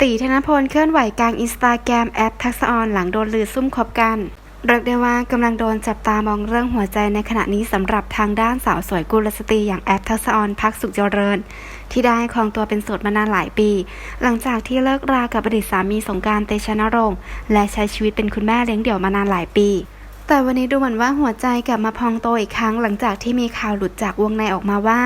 ตีธนพลเคลื่อนไหวกลางอินสตาแกรมแอปทักษออนหลังโดนลือซุ่มคบกันเรียกได้ว่ากำลังโดนจับตามองเรื่องหัวใจในขณะนี้สำหรับทางด้านสาวสวยกุลสตรีอย่างแอปทักษออนพักสุขเจริญ ที่ได้ครองตัวเป็นโสดมานานหลายปี หลังจากที่เลิกรากับอดีตสามีสงการเตชะนรงค์และใช้ชีวิตเป็นคุณแม่เลี้ยงเดี่ยวมานานหลายปีแต่วันนี้ดูเหมือนว่าหัวใจกลับมาพองโตอีกครั้งหลังจากที่มีข่าวหลุดจากวงในออกมาว่า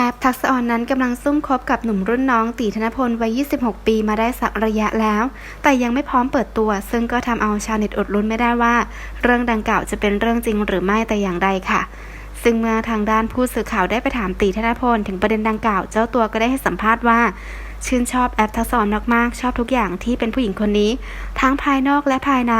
แอปทักษออนนั้นกำลังซุ่มคบกับหนุ่มรุ่นน้องตีธนพลวัย 26 ปีมาได้สักระยะแล้ว แต่ยังไม่พร้อมเปิดตัว ซึ่งก็ทำเอาชาวเน็ตอดลุ้นไม่ได้ว่า เรื่องดังกล่าวจะเป็นเรื่องจริงหรือไม่แต่อย่างใดค่ะ ซึ่งเมื่อทางด้านผู้สื่อข่าวได้ไปถามตีธนพลถึงประเด็นดังกล่าว เจ้าตัวก็ได้ให้สัมภาษณ์ว่าชื่นชอบแอปทักษออนมากๆ ชอบทุกอย่างที่เป็นผู้หญิงคนนี้ ทั้งภายนอกและภายใน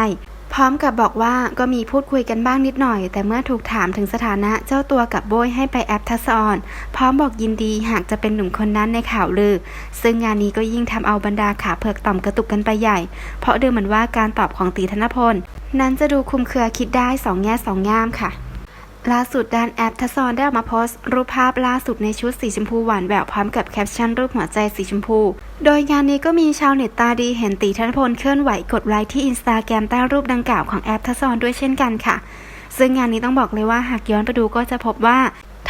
พร้อมกับบอกว่าก็มีพูดคุยกันบ้างนิดหน่อย แต่เมื่อถูกถามถึงสถานะเจ้าตัวกับโบยให้ไปแอปทัศออนพร้อมบอกยินดีหากจะเป็นหนุ่มคนนั้นในข่าวลือ ซึ่งงานนี้ก็ยิ่งทำเอาบรรดาขาเผือกต่อมกระตุกกันไปใหญ่ เพราะดูเหมือนว่าการตอบของตีธนพล นั้นจะดูคุมเครือคิดได้สองแง่สองงามค่ะ ล่าสุดด้านแอปทัศอนได้ออกมาโพสต์ รูปภาพล่าสุดในชุดสีชมพูหวานแหววพร้อมกับแคปชั่นรูปหัวใจสีชมพู โดยงานนี้ก็มีชาวเน็ตตาดีเห็นตีธนพลเคลื่อนไหวกดไลค์ที่อินสตาแกรมใต้รูปดังกล่าวของแอปทัศอนด้วยเช่นกันค่ะ ซึ่งงานนี้ต้องบอกเลยว่าหากย้อนไปดูก็จะพบว่า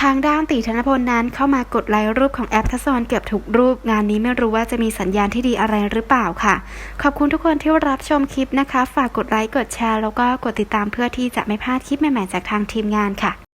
ทางด้านตีธนพลนั้นเข้ามากดไลค์รูปของแอปทัศอนเกือบทุกรูป งานนี้ไม่รู้ว่าจะมีสัญญาณที่ดีอะไรหรือเปล่าค่ะ ขอบคุณทุกคนที่รับชมคลิปนะคะ ฝากกดไลค์กดแชร์แล้วก็กดติดตามเพื่อที่จะไม่พลาดคลิปใหม่ๆจากทางทีมงานค่ะ